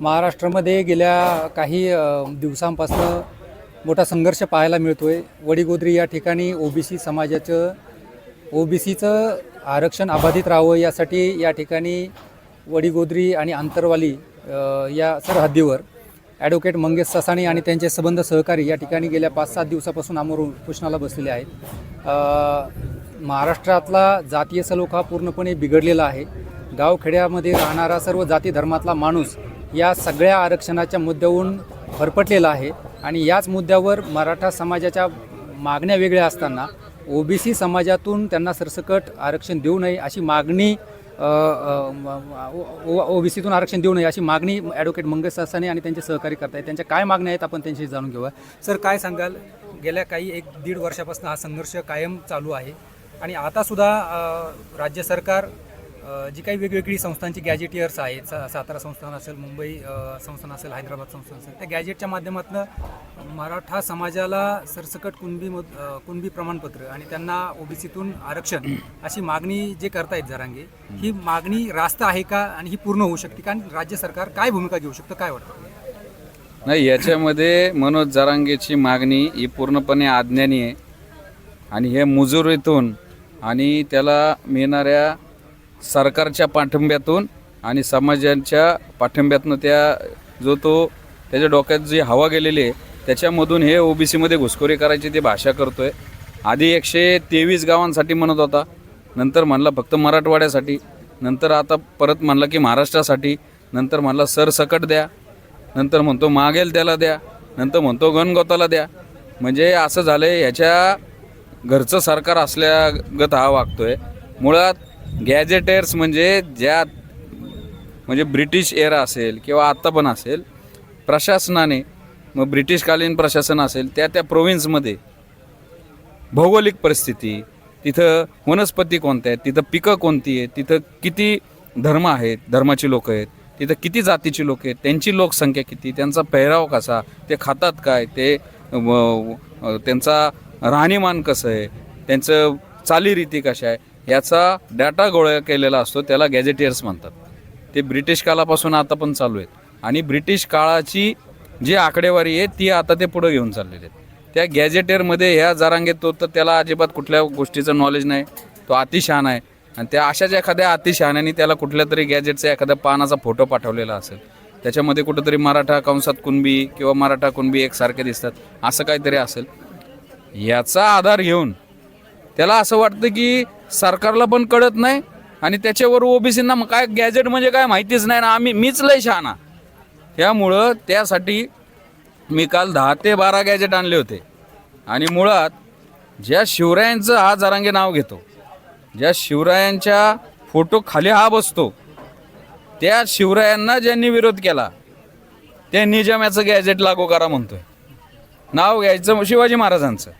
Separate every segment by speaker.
Speaker 1: महाराष्ट्रामध्ये गेल्या काही दिवसांपासून मोठा संघर्ष पाहायला मिळतो आहे वडीगोद्री या ठिकाणी ओबीसी समाजाचं ओबीसीचं आरक्षण अबाधित राहावं यासाठी या ठिकाणी वडीगोद्री आणि आंतरवाली या सरहद्दीवर ॲडव्होकेट मंगेश ससाणी आणि त्यांचे संबंध सहकारी या ठिकाणी गेल्या पाच सात दिवसापासून आमोर उपोषणाला बसलेले आहेत. महाराष्ट्रातला जातीय सलोखा हा पूर्णपणे बिघडलेला आहे. गावखेड्यामध्ये राहणारा सर्व जाती धर्मातला माणूस या सगळ्या आरक्षणाच्या मुद्द्यावरून फरफटलेला आहे. आणि याच मुद्द्यावर मराठा समाजाच्या मागण्या वेगळ्या असताना ओबीसी समाजातून त्यांना सरसकट आरक्षण देऊ नये अशी मागणी ओबीसीतून आरक्षण देऊ नये अशी मागणी ॲडव्होकेट मंगेश सासाने आणि त्यांचे सहकारी करतायत त्यांच्या काय मागण्या आहेत आपण त्यांच्याशी जाणून घेऊया. सर काय सांगाल? गेल्या काही एक दीड वर्षापासून हा संघर्ष कायम चालू आहे. आणि आतासुद्धा राज्य सरकार जी काही वेगवेगळी संस्थांची गॅजेटियर्स आहेत सा सातारा संस्थान असेल मुंबई संस्थान असेल हैदराबाद संस्थान असेल त्या गॅजेटच्या माध्यमातून मराठा समाजाला सरसकट कुणबी मत- कुणबी प्रमाणपत्र आणि त्यांना ओबीसीतून आरक्षण अशी मागणी जे करतायत जरांगे ही मागणी रास्त आहे का आणि ही पूर्ण होऊ शकते कारण राज्य सरकार काय भूमिका घेऊ शकतं काय वाटतं?
Speaker 2: नाही याच्यामध्ये मनोज जरांगेची मागणी ही पूर्णपणे आज्ञानी आहे. आणि हे मुजुरीतून आणि त्याला मिळणाऱ्या सरकारच्या पाठिंब्यातून आणि समाजाच्या पाठिंब्यातून त्या जो तो त्याच्या डोक्यात जी हवा गेलेली आहे त्याच्यामधून हे ओबीसीमध्ये घुसखोरी करायची ती भाषा करतो आहे आधी एकशे तेवीस गावांसाठी म्हणत होता. नंतर म्हणला फक्त मराठवाड्यासाठी. नंतर आता परत म्हणला की महाराष्ट्रासाठी. नंतर म्हणला सरसकट द्या. नंतर म्हणतो मागेल त्याला द्या. नंतर म्हणतो गणगोताला द्या. म्हणजे असं झालं आहे ह्याच्या घरचं सरकार असल्यागत हा वागतो आहे मुळात गॅजेटेर्स म्हणजे ज्या म्हणजे ब्रिटिश एरा असेल किंवा आत्ता पण असेल प्रशासनाने मग ब्रिटिशकालीन प्रशासन असेल त्या त्या प्रोव्हिन्समध्ये भौगोलिक परिस्थिती तिथं वनस्पती कोणत्या आहेत तिथं पिकं कोणती आहेत तिथं किती धर्म आहेत धर्माची लोकं आहेत तिथं किती जातीची लोक आहेत त्यांची लोकसंख्या किती त्यांचा पेहराव कसा ते खातात काय ते त्यांचा राहणीमान कसं आहे त्यांचं चालीरीती कशा आहे याचा डाटा गोळा केलेला असतो त्याला गॅजेटियर्स म्हणतात. ते ब्रिटिश काळापासून आता पण चालू आहेत. आणि ब्रिटिश काळाची जी आकडेवारी आहे ती आता ते पुढं घेऊन चाललेले आहेत. त्या गॅजेटेरमध्ये ह्या जरांगेत तो तर त्याला अजिबात कुठल्या गोष्टीचं नॉलेज नाही. तो अतिशहाण आहे. आणि त्या अशाच एखाद्या अतिशहाण्याने त्याला कुठल्या तरी गॅजेटचा एखाद्या पानाचा फोटो पाठवलेला असेल. त्याच्यामध्ये कुठंतरी मराठा कंसात कुणबी किंवा मराठा कुणबी एकसारखे दिसतात असं काहीतरी असेल. याचा आधार घेऊन त्याला असं वाटतं की सरकारला पण कळत नाही आणि त्याच्यावर ओबीसींना मग काय गॅजेट म्हणजे काय माहितीच नाही ना. आम्ही मीच लय शहाणा. त्यामुळं त्यासाठी मी काल दहा ते बारा गॅजेट आणले होते. आणि मुळात ज्या शिवरायांचं हा जरांगे नाव घेतो ज्या शिवरायांच्या फोटो खाली हा बसतो त्या शिवरायांना ज्यांनी विरोध केला त्या निजाम्याचं गॅजेट लागू करा म्हणतोय. नाव घ्यायचं शिवाजी महाराजांचं.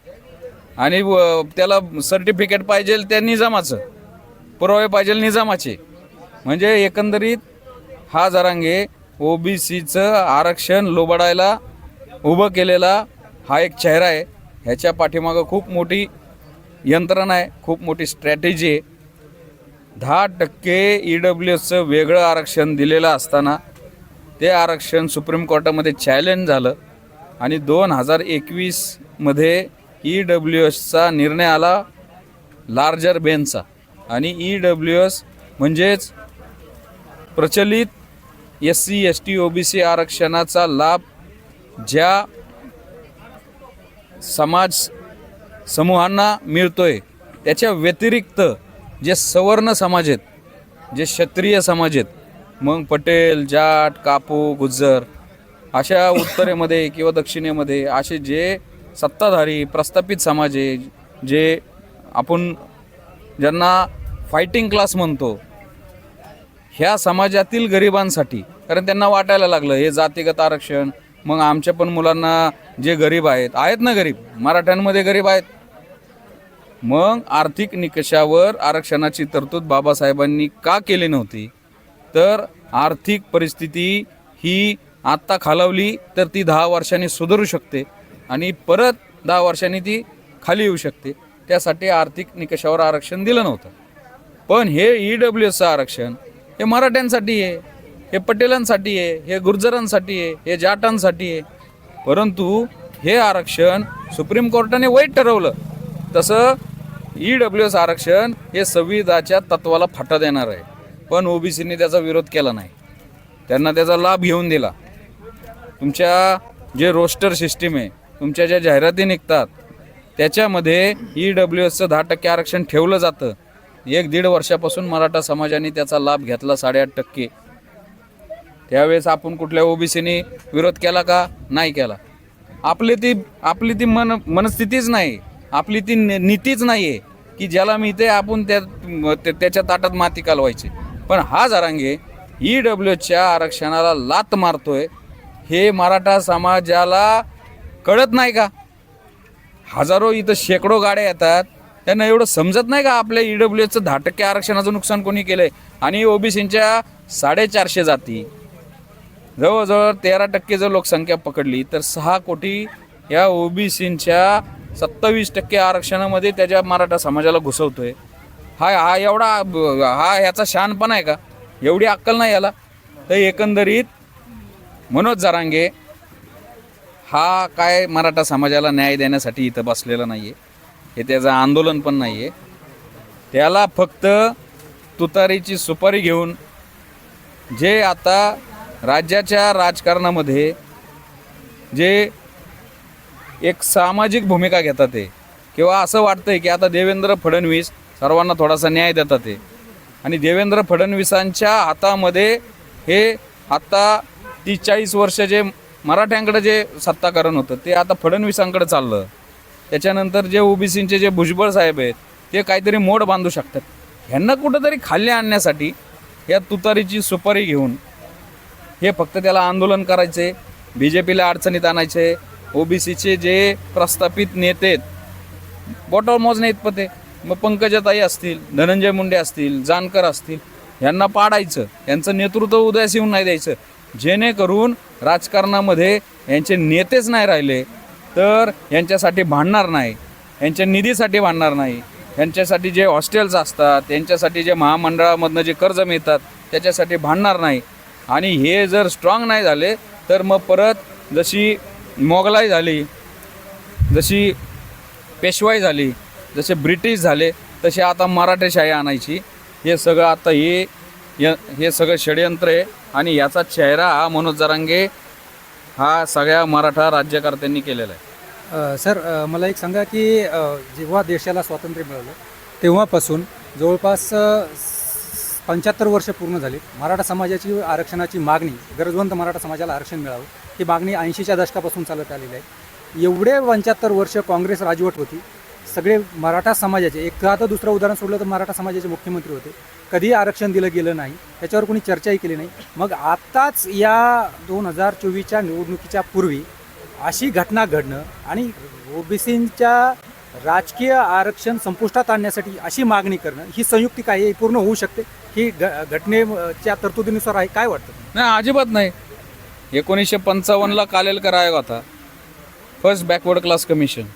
Speaker 2: आणि व- त्याला सर्टिफिकेट पाहिजे त्या निजामाचं. पुरावे पाहिजे निजामाचे. म्हणजे एकंदरीत हा जरांगे ओबीसीचं आरक्षण लोबाडायला उभं केलेला हा एक चेहरा आहे. ह्याच्या पाठीमागं खूप मोठी यंत्रणा आहे खूप मोठी स्ट्रॅटेजी आहे. दहा टक्के ई डब्ल्यू एसचं वेगळं आरक्षण दिलेलं असताना ते आरक्षण सुप्रीम कोर्टामध्ये चॅलेंज झालं. आणि दोन हजार एकवीसमध्ये ई डब्ल्यू एसचा निर्णय आला लार्जर बेनचा. आणि ई डब्ल्यू एस म्हणजेच प्रचलित S C S T O B C आरक्षणाचा लाभ ज्या समाज समूहांना मिळतोय त्याच्या व्यतिरिक्त जे सवर्ण समाज आहेत जे क्षत्रिय समाज आहेत मग पटेल जाट कापू गुज्जर अशा उत्तरेमध्ये किंवा दक्षिणेमध्ये असे जे सत्ताधारी प्रस्थापित समाज आहे जे आपण ज्यांना फायटिंग क्लास म्हणतो ह्या समाजातील गरिबांसाठी. कारण त्यांना वाटायला लागलं हे जातीगत आरक्षण मग आमच्या पण मुलांना जे गरीब आहेत आहेत ना गरीब मराठ्यांमध्ये गरीब आहेत. मग आर्थिक निकषावर आरक्षणाची तरतूद बाबासाहेबांनी का केली नव्हती? तर आर्थिक परिस्थिती ही आत्ता खालावली तर ती दहा वर्षांनी सुधारू शकते. आणि परत दहा वर्षांनी ती खाली येऊ शकते. त्यासाठी आर्थिक निकषावर आरक्षण दिलं नव्हतं. पण हे ई डब्ल्यू एसचं आरक्षण हे मराठ्यांसाठी आहे हे पटेलांसाठी आहे हे गुर्जरांसाठी आहे हे जाटांसाठी आहे. परंतु हे आरक्षण सुप्रीम कोर्टाने वाईट ठरवलं. तसं ई डब्ल्यू एस आरक्षण हे संविधाच्या तत्वाला फाटा देणार आहे. पण ओबीसीने त्याचा विरोध केला नाही. त्यांना त्याचा लाभ घेऊन दिला. तुमच्या जे रोस्टर सिस्टीम आहे तुमच्या ज्या जाहिराती निघतात त्याच्यामध्ये ई डब्ल्यू एसचं दहा टक्के आरक्षण ठेवलं जातं. एक दीड वर्षापासून मराठा समाजाने त्याचा लाभ घेतला साडेआठ टक्के. त्यावेळेस आपण कुठल्या ओबीसीने विरोध केला का? नाही केला. आपली ती आपली ती मन मनस्थितीच नाही. आपली ती नि- नीतीच नाही आहे की ज्याला मिळते आपण त्या त्या- त्याच्या ताटात माती कालवायची. पण हा जरांगे ई डब्ल्यूच्या आरक्षणाला लात मारतोय. हे मराठा समाजाला कळत नाही का? हजारो इथं शेकडो गाड्या येतात. त्यांना एवढं समजत नाही का आपल्या ई डब्ल्यू एचं दहा टक्के आरक्षणाचं नुकसान कोणी केलंय? आणि ओबीसींच्या साडेचारशे जाती. जवळजवळ तेरा टक्के जर लोकसंख्या पकडली तर सहा कोटी या ओबीसींच्या सत्तावीस टक्के आरक्षणामध्ये त्याच्या मराठा समाजाला घुसवतोय. हा हा एवढा हा ह्याचा शानपणा आहे का? एवढी अक्कल नाही याला. तर एकंदरीत मनोज जरांगे हा काय मराठा समाजाला न्याय देण्यासाठी इथं बसलेला नाही आहे हे त्याचं आंदोलन पण नाही आहे त्याला फक्त तुतारीची सुपारी घेऊन जे आता राज्याच्या राजकारणामध्ये जे एक सामाजिक भूमिका घेतात ते किंवा असं वाटतंय की आता देवेंद्र फडणवीस सर्वांना थोडासा न्याय देतात ते. आणि देवेंद्र फडणवीसांच्या हातामध्ये हे आत्ता तीस चाळीस वर्ष जे मराठ्यांकडे जे सत्ताकरण होतं ते आता फडणवीसांकडे चाललं. त्याच्यानंतर जे ओबीसींचे जे भुजबळ साहेब आहेत ते काहीतरी मोड बांधू शकतात. ह्यांना कुठंतरी खाल्ले आणण्यासाठी या तुतारीची सुपारी घेऊन हे फक्त त्याला आंदोलन करायचे बी जे पीला अडचणीत आणायचे ओबीसीचे जे प्रस्थापित नेते आहेत बॉटल मोजणे इतपत आहे. मग पंकजाताई असतील धनंजय मुंडे असतील जानकर असतील यांना पाडायचं. यांचं नेतृत्व उदयास येऊन नाही द्यायचं. जेणेकरून राजकारणामध्ये यांचे नेतेच नाही राहिले तर यांच्यासाठी भांडणार नाही यांच्या निधीसाठी भांडणार नाही. यांच्यासाठी जे हॉस्टेल्स असतात यांच्यासाठी जे महामंडळामधनं जे कर्ज मिळतात त्याच्यासाठी भांडणार नाही. आणि हे जर स्ट्रॉंग नाही झाले तर मग परत जशी मोगलाई झाली जशी पेशवाई झाली जसे ब्रिटिश झाले तसे आता मराठेशाही आणायची. हे सगळं आता हे य- हे सगळं षडयंत्र आहे. आणि याचा चेहरा हा मनोज जरांगे हा सगळ्या मराठा राज्यकर्त्यांनी केलेला आहे.
Speaker 1: अ, सर अ, मला एक सांगा की अ, जेव्हा देशाला स्वातंत्र्य मिळालं तेव्हापासून जवळपास पंच्याहत्तर वर्ष पूर्ण झाली. मराठा समाजाची आरक्षणाची मागणी गरजवंत मराठा समाजाला आरक्षण मिळावं ही मागणी ऐंशीच्या दशकापासून चालत आलेली आहे. एवढे पंच्याहत्तर वर्ष काँग्रेस राजवट होती. सगळे मराठा समाजाचे एखादं दुसरं उदाहरण सोडलं तर मराठा समाजाचे मुख्यमंत्री होते. कधी आरक्षण दिलं गेलं नाही त्याच्यावर कोणी चर्चाही केली नाही. मग आत्ताच या दोन हजार चोवीसच्या निवडणुकीच्या पूर्वी अशी घटना घडणं आणि ओबीसींच्या राजकीय आरक्षण संपुष्टात आणण्यासाठी अशी मागणी करणं ही संयुक्ती आहे पूर्ण होऊ शकते? ही घ घटनेच्या तरतुदीनुसार आहे काय वाटतं?
Speaker 2: नाही अजिबात नाही. एकोणीसशे पंचावन्नला कालेलकर आयोग होता. फर्स्ट बॅकवर्ड क्लास कमिशन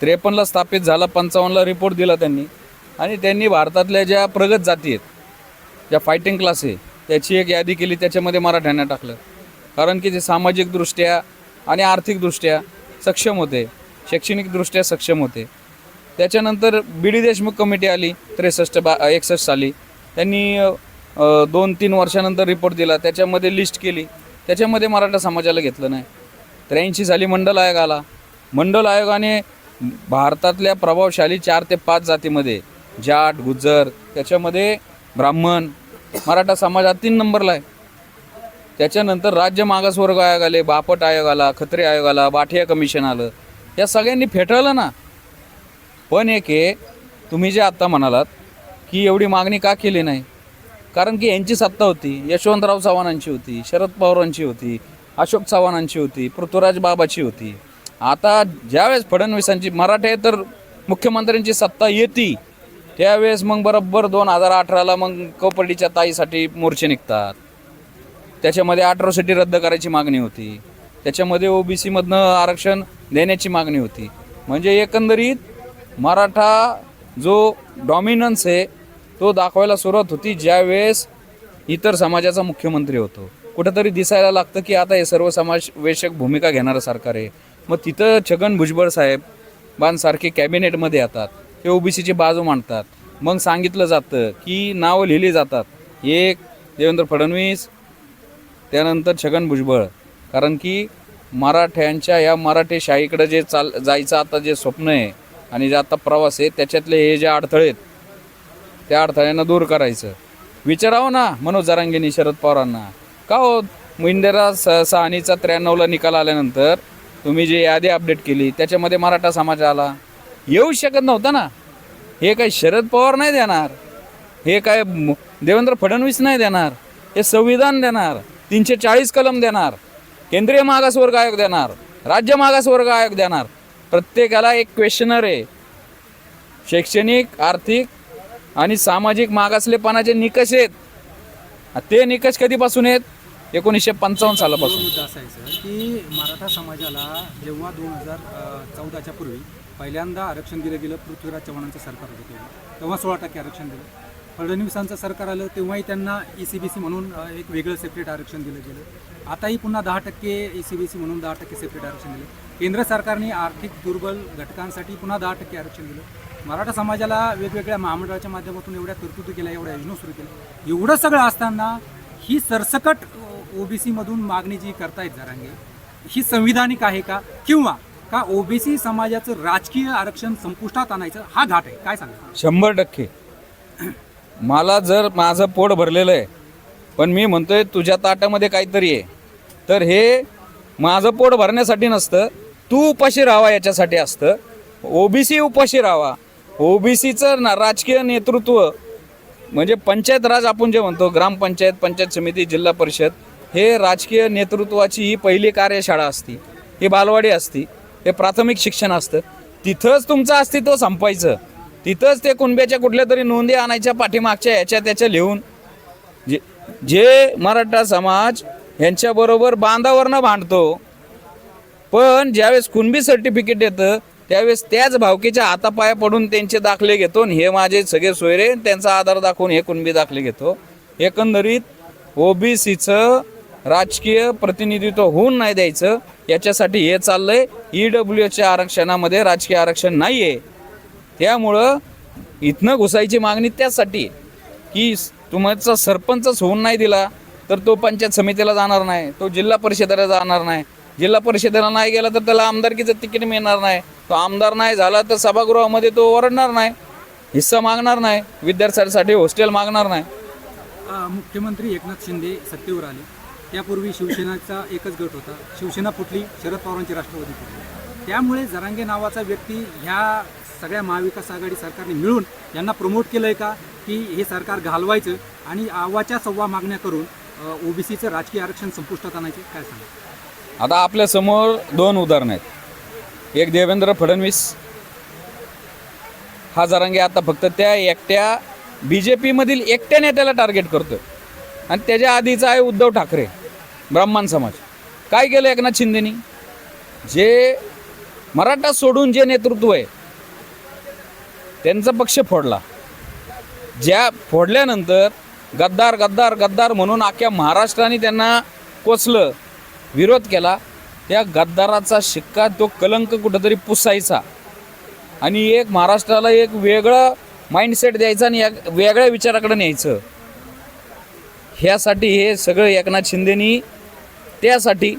Speaker 2: त्रेपन्नला स्थापित झाला पंचावन्नला रिपोर्ट दिला त्यांनी. आणि त्यांनी भारतातल्या ज्या प्रगत जाती आहेत ज्या फायटिंग क्लास आहे त्याची एक यादी केली त्याच्यामध्ये मराठ्यांना टाकलं. कारण की ते सामाजिकदृष्ट्या आणि आर्थिकदृष्ट्या सक्षम होते शैक्षणिकदृष्ट्या सक्षम होते. त्याच्यानंतर बी डी देशमुख कमिटी आली त्रेसष्ट बा एकसष्ट साली. त्यांनी दोन तीन वर्षानंतर रिपोर्ट दिला त्याच्यामध्ये लिस्ट केली. त्याच्यामध्ये मराठा समाजाला घेतलं नाही. त्र्याऐंशी साली मंडल आयोग आला. मंडल आयोगाने भारतातल्या प्रभावशाली चार ते पाच जातीमध्ये जाट गुज्जर त्याच्यामध्ये ब्राह्मण मराठा समाज हा तीन नंबरला आहे. त्याच्यानंतर राज्य मागासवर्ग आयोग आले बापट आयोग आला खत्रे आयोग आला बाठिया कमिशन आलं. या सगळ्यांनी फेटाळलं ना. पण एक आहे तुम्ही जे आत्ता म्हणालात की एवढी मागणी का केली नाही? कारण की यांची सत्ता होती यशवंतराव चव्हाणांची होती शरद पवारांची होती अशोक चव्हाणांची होती पृथ्वीराज बाबाची होती. आता ज्यावेळेस फडणवीसांची मराठे तर मुख्यमंत्र्यांची सत्ता येते. त्यावेळेस मग बरोबर दोन हजार अठराला मग कोपर्डीच्या ताईसाठी मोर्चे निघतात. त्याच्यामध्ये अट्रॉसिटी रद्द करायची मागणी होती. त्याच्यामध्ये ओबीसीमधनं आरक्षण देण्याची मागणी होती. म्हणजे एकंदरीत मराठा जो डॉमिनन्स आहे तो दाखवायला सुरुवात होती ज्यावेळेस इतर समाजाचा मुख्यमंत्री होतो. कुठंतरी दिसायला लागतं की आता हे सर्व समावेशक भूमिका घेणारं सरकार आहे. मग तिथं छगन भुजबळ साहेब बांसारखे कॅबिनेटमध्ये येतात. ते ओबीसीची बाजू मांडतात. मग सांगितलं जातं की नावं लिहिली जातात. एक देवेंद्र फडणवीस त्यानंतर छगन भुजबळ. कारण की मराठ्यांच्या या मराठेशाहीकडं जे चाल जायचं आता जे स्वप्न आहे आणि जे आता प्रवास आहे त्याच्यातले हे जे अडथळे आहेत त्या अडथळ्यांना दूर करायचं. विचारावं ना मनोज जरांगेनी शरद पवारांना. का हो इंदिरा स सहानीचा त्र्याण्णवला निकाल आल्यानंतर तुम्ही जी यादी अपडेट केली त्याच्यामध्ये मराठा समाज आला? येऊ शकत नव्हता ना. हे काय शरद पवार नाही देणार. हे काय देवेंद्र फडणवीस नाही देणार. हे संविधान देणार. तीनशे चाळीस कलम देणार. केंद्रीय मागासवर्ग आयोग देणार. राज्य मागासवर्ग आयोग देणार. प्रत्येकाला एक क्वेश्चनर आहे. शैक्षणिक आर्थिक आणि सामाजिक मागासलेपणाचे निकष आहेत. ते निकष कधीपासून आहेत? एकोणीसशे पंचावन्न सालापासून.
Speaker 1: मुद्दा की मराठा समाजाला जेव्हा दोन हजार चौदाच्या पूर्वी पहिल्यांदा आरक्षण दिलं गेलं पृथ्वीराज चव्हाणांचं सरकार होतं तेव्हा. तेव्हा सोळा टक्के आरक्षण दिलं. फडणवीसांचं सरकार आलं तेव्हाही त्यांना ई सी बी सी म्हणून एक वेगळं सेपरेट आरक्षण दिलं गेलं. आताही पुन्हा दहा टक्के ई सी बी सी म्हणून दहा टक्के सेपरेट आरक्षण दिलं. केंद्र सरकारने आर्थिक दुर्बल घटकांसाठी पुन्हा दहा टक्के आरक्षण दिलं. मराठा समाजाला वेगवेगळ्या महामंडळाच्या माध्यमातून एवढ्या तरतुदी केल्या एवढ्या योजना सुरू केल्या. एवढं सगळं असताना ही सरसकट ओबीसीमधून मागणी जी करतायत जरांगे ही संविधानिक आहे का? किंवा का ओबीसी समाजाचं राजकीय आरक्षण संपुष्टात आणायचं? हा घाट आहे. काय सांगा
Speaker 2: शंभर टक्के. मला जर माझं पोट भरलेलं आहे पण मी म्हणतोय तुझ्या ताटामध्ये काहीतरी आहे तर हे माझं पोट भरण्यासाठी नसतं तू उपाशी राहावा याच्यासाठी असतं. ओबीसी उपाशी राहावा. ओबीसीचं ना राजकीय नेतृत्व म्हणजे पंचायत राज आपण जे म्हणतो ग्रामपंचायत पंचायत समिती जिल्हा परिषद हे राजकीय नेतृत्वाची ही पहिली कार्यशाळा असती. ही बालवाडी असती. हे प्राथमिक शिक्षण असतं. तिथंच तुमचं अस्तित्व संपायचं तिथंच ते कुणब्याच्या कुठल्या तरी नोंदी आणायच्या पाठीमागच्या याच्या त्याच्या लिहून. जे जे मराठा समाज ह्यांच्याबरोबर बांधावरनं भांडतो पण ज्यावेळेस कुणबी सर्टिफिकेट येतं त्यावेळेस त्याच भावकीच्या हातापाया पडून त्यांचे दाखले घेतो आणि हे माझे सगळे सोयरे त्यांचा आधार दाखवून हे कुणबी दाखले घेतो. एकंदरीत ओबीसीचं राजकीय प्रतिनिधित्व होऊन नाही द्यायचं. याच्यासाठी हे चाललंय. ई डब्ल्यूच्या आरक्षणामध्ये राजकीय आरक्षण नाही आहे त्यामुळं इथनं घुसायची मागणी त्याचसाठी की तुमचा सरपंचच होऊन नाही दिला तर तो पंचायत समितीला जाणार नाही तो जिल्हा परिषदेला जाणार नाही. जिल्हा परिषदेला नाही गेला तर त्याला आमदारकीचं तिकीट मिळणार नाही. तो आमदार नाही झाला तर सभागृहामध्ये तो ओरडणार नाही हिस्सा मागणार नाही विद्यार्थ्यांसाठी हॉस्टेल मागणार नाही.
Speaker 1: मुख्यमंत्री एकनाथ शिंदे सत्तेवर आले. त्यापूर्वी शिवसेनाचा एकच गट होता. शिवसेना फुटली शरद पवारांची राष्ट्रवादी फुटली. त्यामुळे जरांगे नावाचा व्यक्ती ह्या सगळ्या महाविकास आघाडी सरकारने मिळून यांना प्रमोट केलं आहे का? की हे सरकार घालवायचं आणि आवाच्या सव्वा मागण्या करून ओबीसीचं राजकीय आरक्षण संपुष्टात आणायचे काय सांगा
Speaker 2: आता आपल्यासमोर दोन उदाहरणं आहेत. एक देवेंद्र फडणवीस हा जरांगे आता फक्त त्या एकट्या बी जे पीमधील एकट्या नेत्याला टार्गेट करतोय. आणि त्याच्या आधीचा आहे उद्धव ठाकरे. ब्राह्मण समाज. काय केलं एकनाथ शिंदेनी? जे मराठा सोडून जे नेतृत्व आहे त्यांचा पक्ष फोडला. ज्या फोडल्यानंतर गद्दार गद्दार गद्दार म्हणून अख्ख्या महाराष्ट्राने त्यांना कोचलं विरोध केला. त्या गद्दाराचा शिक्का तो कलंक कुठंतरी पुसायचा. आणि एक महाराष्ट्राला एक वेगळं माइंडसेट द्यायचा आणि वेगळ्या विचाराकडे न्यायचं. ह्यासाठी हे सगळं एकनाथ शिंदेनी त्यासाठी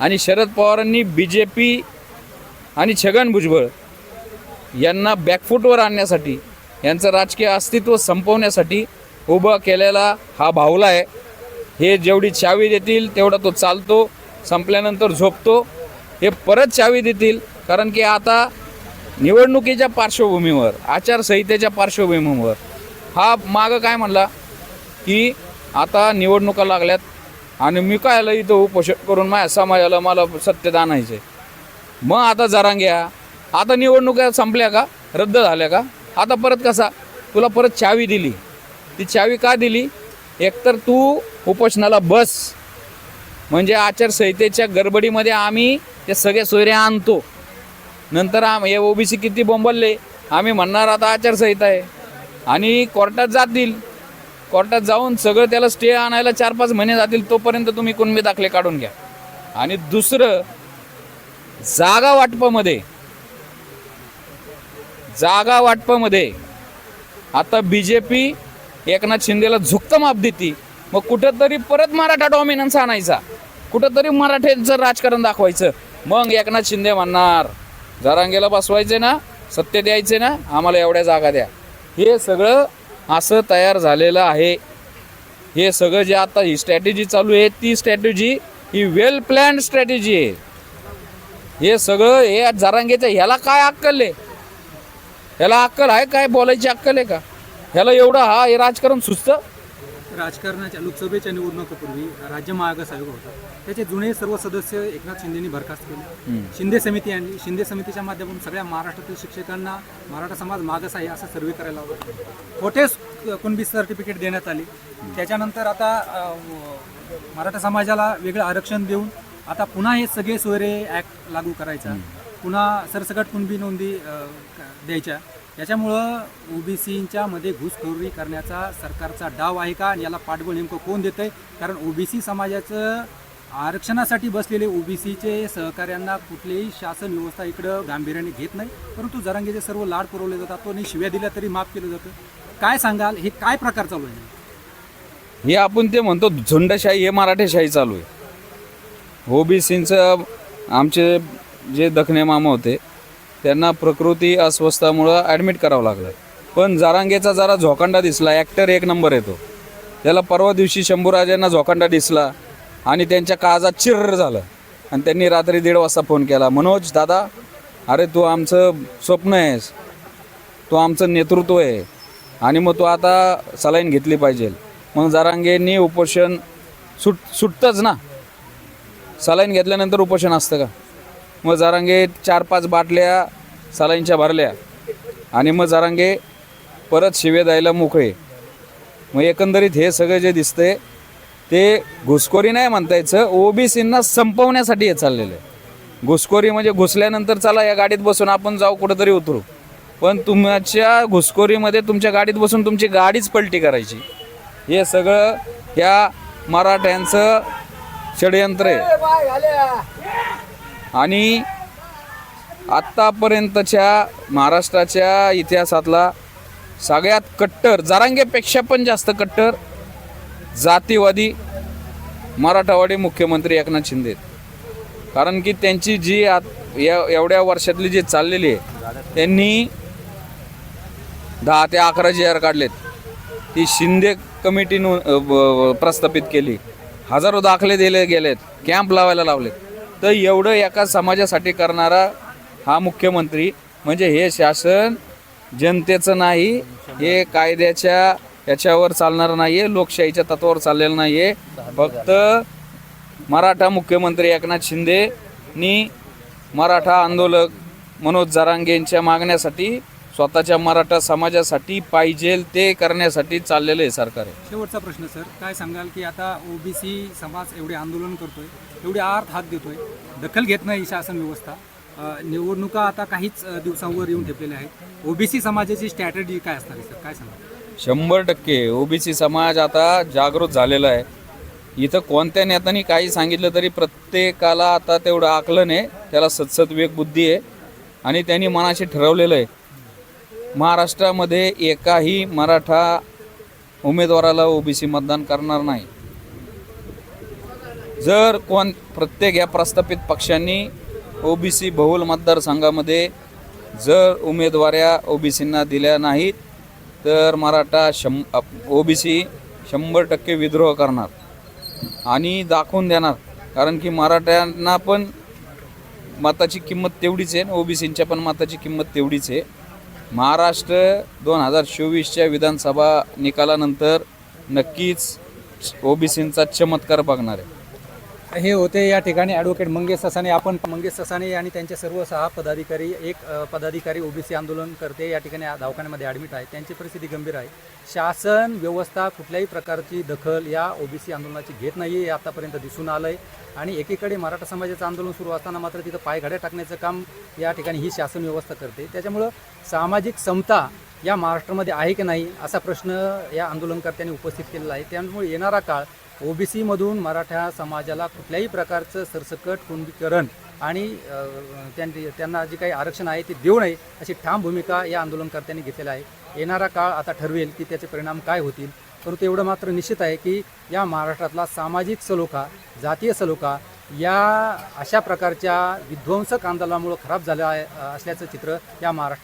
Speaker 2: आणि शरद पवारांनी बी जे पी आणि छगन भुजबळ यांना बॅकफूटवर आणण्यासाठी यांचं राजकीय अस्तित्व संपवण्यासाठी उभा केलेला हा भावला आहे. हे जेवढी चावी देतील तेवढा तो चालतो संपल्यानंतर झोपतो. हे परत चावी देतील कारण की आता निवडणुकीच्या पार्श्वभूमीवर आचारसंहितेच्या पार्श्वभूमीवर हा मागं काय म्हणला? की आता निवडणुका लागल्यात आणि मी काय आलं इथं उपोषण करून माझ्या समाजाला मला सत्यता आणायचं आहे मग आता जरा घ्या. आता निवडणुका संपल्या का? रद्द झाल्या का? आता परत कसा? तुला परत चावी दिली. ती चावी का दिली? एकतर तू उपोषणाला बस. म्हणजे आचारसंहितेच्या गडबडीमध्ये आम्ही ते सगळे सोयरे आणतो. नंतर आम हे ओबीसी किती बोंबलले? आम्ही म्हणणार आता आचारसंहिता आहे. आणि कोर्टात जातील. कोर्टात जाऊन सगळं त्याला स्टे आणायला चार पाच महिने जातील तोपर्यंत तुम्ही कुणबी दाखले काढून घ्या. आणि दुसरं जागा वाटपामध्ये जागा वाटपामध्ये आता बी जे पी एकनाथ शिंदेला झुकतं माप देते. मग कुठंतरी परत मराठा डॉमिनन्स आणायचा. कुठंतरी मराठ्यांचं राजकारण दाखवायचं मग एकनाथ शिंदे म्हणणार जरांगेला बसवायचे ना सत्य द्यायचे ना आम्हाला एवढ्या जागा द्या. हे सगळं असं तयार झालेलं आहे. हे सगळं जे आता ही स्ट्रॅटेजी चालू आहे ती स्ट्रॅटेजी ही वेल प्लॅन्ड स्ट्रॅटेजी आहे. हे सगळं हे जरांगेचं ह्याला काय अक्कल आहे? ह्याला अक्कल आहे काय? बोलायची अक्कल आहे का? ह्याला एवढं हा हे राजकारण सुचतं?
Speaker 1: राजकारणाच्या लोकसभेच्या निवडणुकीपूर्वी राज्य महाविकास आयोग होता. त्याचे जुने सर्व सदस्य एकनाथ शिंदेनी बरखास्त केले. शिंदे समिती आणली शिंदे समितीच्या माध्यमातून सगळ्या महाराष्ट्रातील शिक्षकांना मराठा समाज मागास आहे असं सर्वे करायला लावलं. खोटे कुणबी सर्टिफिकेट देण्यात आली. त्याच्यानंतर आता मराठा समाजाला वेगळं आरक्षण देऊन आता पुन्हा हे सगळे सोयरे ॲक्ट लागू करायचा. पुन्हा सरसकट कुणबी नोंदी द्यायच्या. याच्यामुळं ओबीसींच्या मध्ये घुसखोरी करण्याचा सरकारचा डाव आहे का? आणि याला पाठबळ नेमकं कोण देतंय? कारण ओबीसी समाजाचं आरक्षणासाठी बसलेले ओबीसीचे सहकाऱ्यांना कुठलीही शासन व्यवस्था इकडं गांभीर्याने घेत नाही. परंतु जरांगीचे सर्व लाड पुरवले जातात. तो शिव्या दिल्या तरी माफ केलं जातं. काय सांगाल? हे काय प्रकार चालू आहे?
Speaker 2: हे आपण ते म्हणतो झुंडशाही हे मराठेशाही चालू आहे. ओबीसींचं आमचे जे दखने मामा होते त्यांना प्रकृती अस्वस्थामुळं ॲडमिट करावं लागलं. पण जारांगेचा जरा झोकांडा दिसला ॲक्टर एक नंबर येतो. त्याला परवा दिवशी शंभूराजांना झोकांडा दिसला आणि त्यांच्या काळजात चिर्र झालं. आणि त्यांनी रात्री दीड वाजता फोन केला मनोज दादा अरे तू आमचं स्वप्न आहेस. तो आमचं नेतृत्व आहे. आणि मग तो आता सलाईन घेतली पाहिजे. मग जारांगेंनी उपोषण सुट सुटतंच ना. सलाईन घेतल्यानंतर उपोषण असतं का? मग जरांगे चार पाच बाटल्या सलाईनच्या भरल्या. आणि मग जरांगे परत शिवे द्यायला मोकळे. मग एकंदरीत हे सगळं जे दिसतंय ते घुसखोरी नाही म्हणता यायचं ओबीसींना संपवण्यासाठी हे चाललेलं आहे. घुसखोरी म्हणजे घुसल्यानंतर चला या गाडीत बसून आपण जाऊ कुठंतरी उतरू. पण तुमच्या घुसखोरीमध्ये तुमच्या गाडीत बसून तुमची गाडीच पलटी करायची. हे सगळं या मराठ्यांचं षडयंत्र आहे. आणि आत्तापर्यंतच्या महाराष्ट्राच्या इतिहासातला सगळ्यात कट्टर जारांगेपेक्षा पण जास्त कट्टर जातीवादी मराठावाडी मुख्यमंत्री एकनाथ शिंदे. कारण की त्यांची जी आत या एवढ्या वर्षातली जी चाललेली आहे त्यांनी दहा ते अकरा जी आर काढलेत. ती शिंदे कमिटीनं प्रस्थापित केली. हजारो दाखले दिले गेलेत कॅम्प लावायला लावलेत. तर एवढं एका समाजासाठी करणारा हा मुख्यमंत्री म्हणजे हे शासन जनतेचं नाही हे कायद्याच्या याच्यावर चालणारं नाही आहे लोकशाहीच्या तत्वावर चाललेलं नाही आहे फक्त मराठा मुख्यमंत्री एकनाथ शिंदेनी मराठा आंदोलक मनोज जरांगेंच्या मागण्यासाठी स्वतःच्या मराठा समाजासाठी पाहिजे ते करण्यासाठी चाललेलं आहे सरकार. आहे
Speaker 1: शेवटचा प्रश्न सर. काय सांगाल की आता ओबीसी समाज एवढे आंदोलन करतोय एवढे आर्थ हात देतोय दखल घेत नाही शासन व्यवस्था. निवडणुका आता काहीच दिवसांवर येऊन ठेपलेल्या आहेत. ओबीसी समाजाची स्ट्रॅटेजी काय असणार आहे सर? काय सांगाल?
Speaker 2: शंभर टक्के ओबीसी समाज आता जागृत झालेला आहे. इथं कोणत्या नेत्यांनी काही सांगितलं तरी प्रत्येकाला आता तेवढं आकलन आहे त्याला सतसत विवेक बुद्धी आहे आणि त्यांनी मनाशी ठरवलेलं आहे. महाराष्ट्रामध्ये एकाही मराठा उमेदवाराला ओबीसी मतदान करणार नाही. जर कोण प्रत्येक या प्रस्थापित पक्षांनी ओबीसी बहुल मतदारसंघामध्ये जर उमेदवाऱ्या ओबीसींना दिल्या नाहीत तर मराठा शं ओबीसी शंभर टक्के विद्रोह करणार आणि दाखवून देणार. कारण की मराठ्यांना पण मताची किंमत तेवढीच आहे ओबीसींच्या पण मताची किंमत तेवढीच आहे. महाराष्ट्र दोन हजार चोवीसच्या विधानसभा निकालानंतर नक्कीच ओबीसींचा चमत्कार बघणार आहे.
Speaker 1: हे होते या ठिकाणी ॲडव्होकेट मंगेश ससाने. आपण मंगेश ससाने आणि त्यांचे सर्व सहा पदाधिकारी एक पदाधिकारी ओबीसी आंदोलन करते. या ठिकाणी दवाखान्यामध्ये ॲडमिट आहे. त्यांची परिस्थिती गंभीर आहे. शासन व्यवस्था कुठल्याही प्रकारची दखल या ओबीसी आंदोलनाची घेत नाही आहे हे आतापर्यंत दिसून आलं आहे आणि एकीकडे मराठा समाजाचं आंदोलन सुरू असताना मात्र तिथं पायघड्या टाकण्याचं काम या ठिकाणी ही शासन व्यवस्था करते. त्याच्यामुळं सामाजिक समता या महाराष्ट्रामध्ये आहे की नाही असा प्रश्न या आंदोलनकर्त्यांनी उपस्थित केलेला आहे. त्यामुळे येणारा काळ ओबीसीमधून मराठा समाजाला कुठल्याही प्रकारचं सरसकट कुंडीकरण आणि त्यांनी त्यांना जे काही आरक्षण आहे ते देऊ नये अशी ठाम भूमिका या आंदोलनकर्त्यांनी घेतलेला आहे. येणारा काळ आता ठरवेल की त्याचे परिणाम काय होतील. परंतु एवढं मात्र निश्चित आहे की या महाराष्ट्रातला सामाजिक सलोखा जातीय सलोखा या अशा प्रकारच्या विध्वंसक आंदोलनामुळं खराब झालं आहे असल्याचं चित्र या महाराष्ट्र